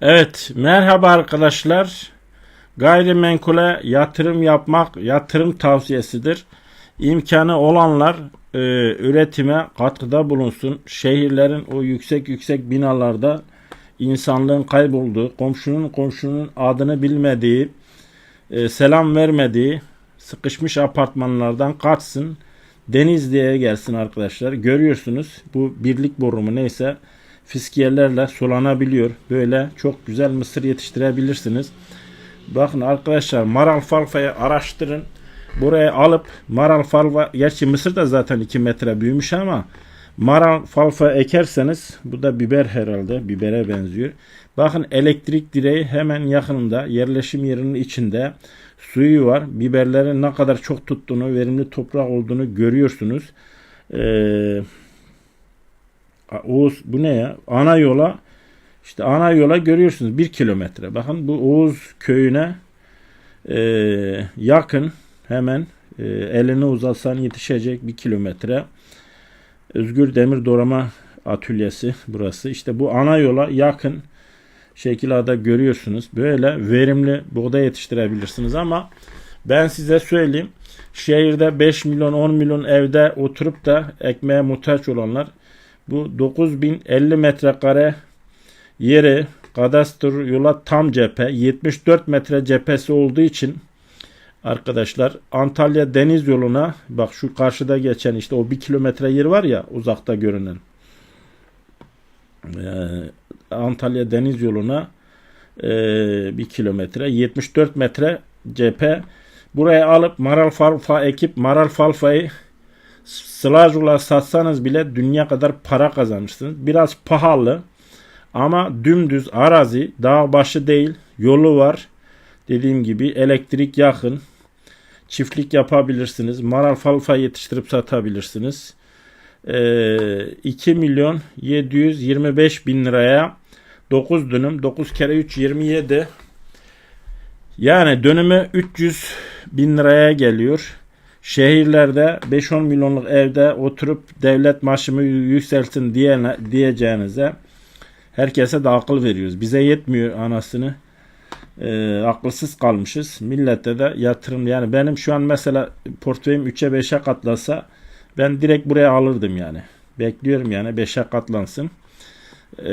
Evet, merhaba arkadaşlar. Gayrimenkule yatırım yapmak yatırım tavsiyesidir. İmkanı olanlar e, üretime katkıda bulunsun. Şehirlerin o yüksek yüksek binalarda insanlığın kaybolduğu, komşunun komşunun adını bilmediği, e, selam vermediği sıkışmış apartmanlardan kaçsın. Denizli'ye gelsin arkadaşlar. Görüyorsunuz bu birlik borumu neyse fiskiyellerle sulanabiliyor. Böyle çok güzel mısır yetiştirebilirsiniz. Bakın arkadaşlar maral falfayı araştırın. Buraya alıp maral falfa gerçi mısır da zaten 2 metre büyümüş ama maral falfa ekerseniz bu da biber herhalde bibere benziyor. Bakın elektrik direği hemen yakınında yerleşim yerinin içinde suyu var. Biberlerin ne kadar çok tuttuğunu verimli toprak olduğunu görüyorsunuz. Eee Oğuz bu ne ya? Ana yola işte ana yola görüyorsunuz bir kilometre. Bakın bu Oğuz köyüne e, yakın hemen e, elini uzatsan yetişecek bir kilometre. Özgür Demir Doğrama Atölyesi burası. İşte bu ana yola yakın şekilde görüyorsunuz. Böyle verimli buğday yetiştirebilirsiniz ama ben size söyleyeyim. Şehirde 5 milyon 10 milyon evde oturup da ekmeğe muhtaç olanlar bu 9050 metrekare yeri kadastro yola tam cephe 74 metre cephesi olduğu için arkadaşlar Antalya deniz yoluna bak şu karşıda geçen işte o bir kilometre yer var ya uzakta görünen ee, Antalya deniz yoluna e, bir kilometre 74 metre cephe. Buraya alıp maral falfa ekip maral falfayı Sılajula satsanız bile dünya kadar para kazanırsınız. Biraz pahalı ama dümdüz arazi, dağ başı değil, yolu var. Dediğim gibi elektrik yakın. Çiftlik yapabilirsiniz. Maral falfa yetiştirip satabilirsiniz. Ee, 2 milyon 725 bin liraya 9 dönüm 9 kere 3 27 yani dönümü 300 bin liraya geliyor. Şehirlerde 5-10 milyonluk evde oturup devlet maaşımı yükselsin diye, diyeceğinize herkese de akıl veriyoruz. Bize yetmiyor anasını. E, akılsız kalmışız. Millete de yatırım yani benim şu an mesela portföyüm 3'e 5'e katlasa ben direkt buraya alırdım yani. Bekliyorum yani 5'e katlansın. E,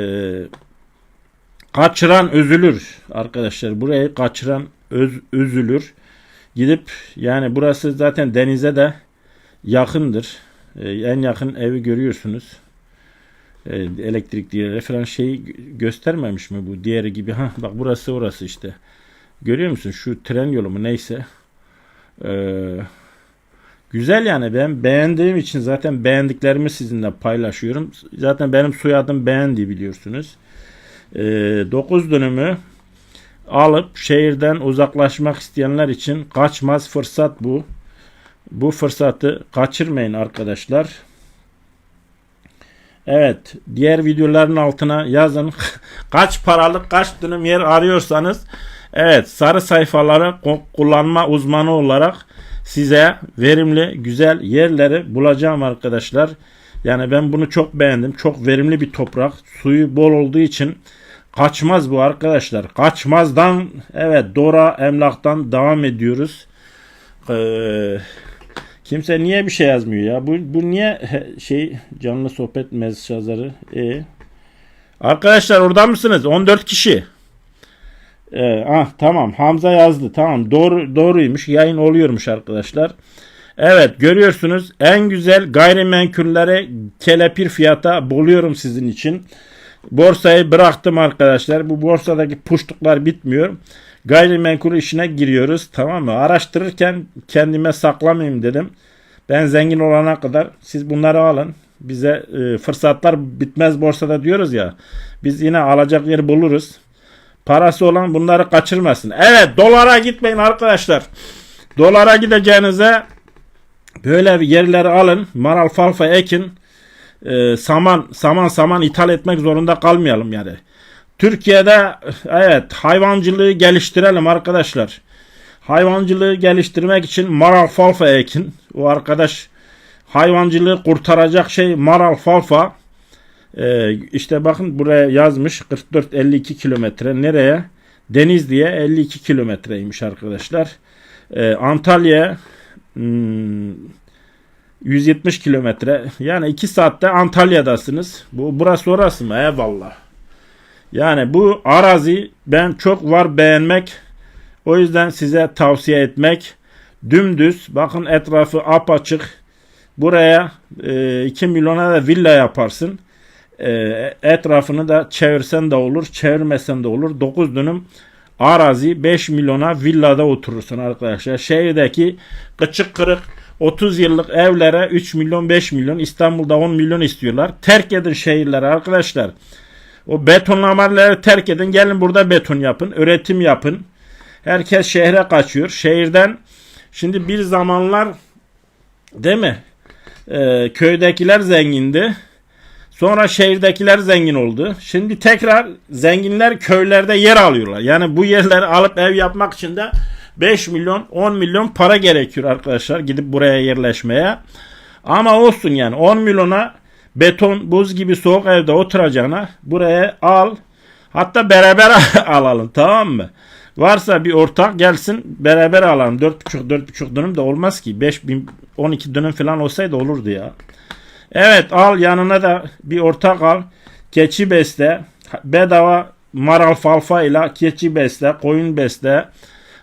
kaçıran üzülür arkadaşlar. Burayı kaçıran öz, üzülür. Gidip yani burası zaten denize de yakındır. Ee, en yakın evi görüyorsunuz. Ee, elektrik diye falan şey göstermemiş mi bu diğeri gibi. Ha bak burası orası işte. Görüyor musun şu tren yolu mu neyse. Ee, güzel yani ben beğendiğim için zaten beğendiklerimi sizinle paylaşıyorum. Zaten benim soyadım beğendi biliyorsunuz. Ee, 9 dönümü alıp şehirden uzaklaşmak isteyenler için kaçmaz fırsat bu. Bu fırsatı kaçırmayın arkadaşlar. Evet, diğer videoların altına yazın. kaç paralık kaç dönüm yer arıyorsanız evet sarı sayfaları kullanma uzmanı olarak size verimli güzel yerleri bulacağım arkadaşlar. Yani ben bunu çok beğendim. Çok verimli bir toprak. Suyu bol olduğu için Kaçmaz bu arkadaşlar. Kaçmazdan evet Dora emlaktan devam ediyoruz. Ee, kimse niye bir şey yazmıyor ya? Bu, bu niye şey canlı sohbet mesajları? Ee, arkadaşlar orada mısınız? 14 kişi. Ee, ah tamam Hamza yazdı. Tamam doğru doğruymuş. Yayın oluyormuş arkadaşlar. Evet görüyorsunuz en güzel gayrimenkulleri kelepir fiyata buluyorum sizin için. Borsayı bıraktım arkadaşlar. Bu borsadaki puştuklar bitmiyor. Gayrimenkul işine giriyoruz. Tamam mı? Araştırırken kendime saklamayayım dedim. Ben zengin olana kadar siz bunları alın. Bize e, fırsatlar bitmez borsada diyoruz ya. Biz yine alacak yer buluruz. Parası olan bunları kaçırmasın. Evet dolara gitmeyin arkadaşlar. Dolara gideceğinize böyle yerleri alın. Maral falfa ekin e, saman saman saman ithal etmek zorunda kalmayalım yani. Türkiye'de evet hayvancılığı geliştirelim arkadaşlar. Hayvancılığı geliştirmek için maral falfa ekin. O arkadaş hayvancılığı kurtaracak şey maral falfa. Ee, işte bakın buraya yazmış 44-52 kilometre. Nereye? Denizli'ye 52 kilometreymiş arkadaşlar. Ee, Antalya hmm, 170 kilometre. Yani 2 saatte Antalya'dasınız. Bu burası orası mı? Eyvallah. Yani bu arazi ben çok var beğenmek. O yüzden size tavsiye etmek. Dümdüz. Bakın etrafı apaçık. Buraya e, 2 milyona da villa yaparsın. E, etrafını da çevirsen de olur, çevirmesen de olur. 9 dönüm arazi 5 milyona villada oturursun arkadaşlar. Şehirdeki kıçık kırık 30 yıllık evlere 3 milyon 5 milyon İstanbul'da 10 milyon istiyorlar. Terk edin şehirleri arkadaşlar. O betonlamaları terk edin. Gelin burada beton yapın. Üretim yapın. Herkes şehre kaçıyor. Şehirden şimdi bir zamanlar değil mi? Ee, köydekiler zengindi. Sonra şehirdekiler zengin oldu. Şimdi tekrar zenginler köylerde yer alıyorlar. Yani bu yerleri alıp ev yapmak için de 5 milyon 10 milyon para gerekiyor arkadaşlar gidip buraya yerleşmeye. Ama olsun yani 10 milyona beton buz gibi soğuk evde oturacağına buraya al. Hatta beraber alalım tamam mı? Varsa bir ortak gelsin beraber alalım. 4,5 4,5 dönüm de olmaz ki. 5 bin 12 dönüm falan olsaydı olurdu ya. Evet al yanına da bir ortak al. Keçi besle. Bedava maral falfa ile keçi besle. Koyun besle.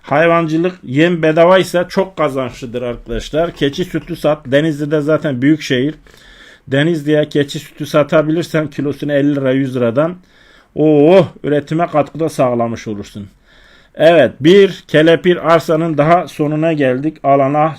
Hayvancılık yem bedavaysa çok kazançlıdır arkadaşlar. Keçi sütü sat. Denizli'de zaten büyük şehir. Denizli'ye keçi sütü satabilirsen kilosunu 50 lira 100 liradan o üretime katkıda sağlamış olursun. Evet bir kelepir arsanın daha sonuna geldik. Alana